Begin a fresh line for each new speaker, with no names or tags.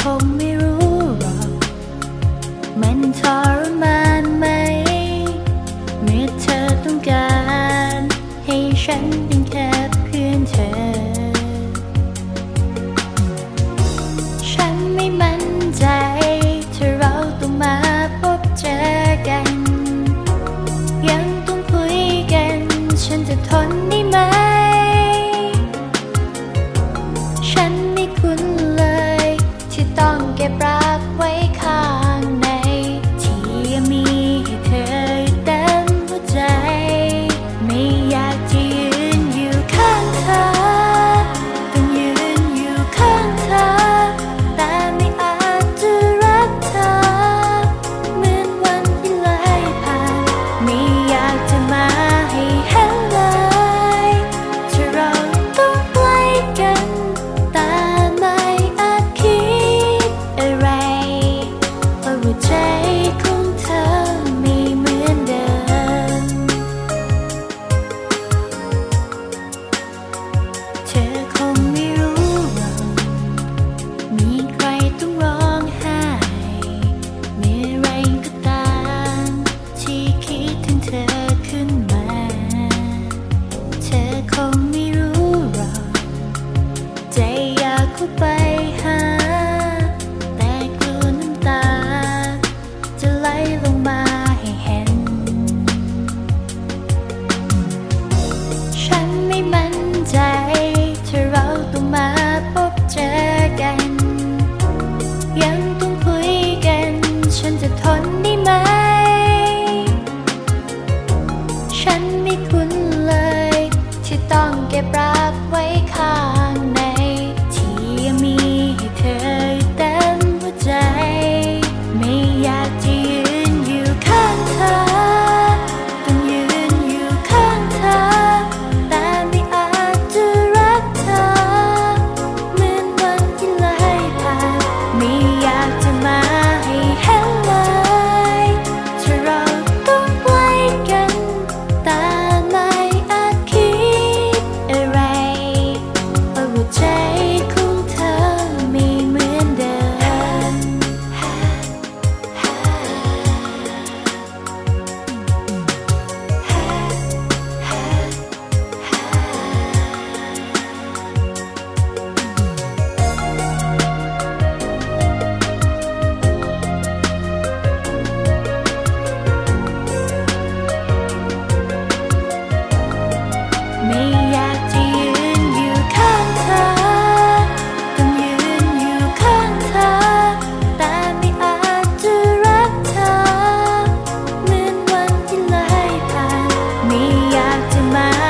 คงไม่รู้หรอก มันทรมานไหม เมื่อเธอต้องการ ให้ฉันเป็นแค่ ไม่คุ้นเลย ที่ต้องเก็บรักไว้ข้างในที่มี 말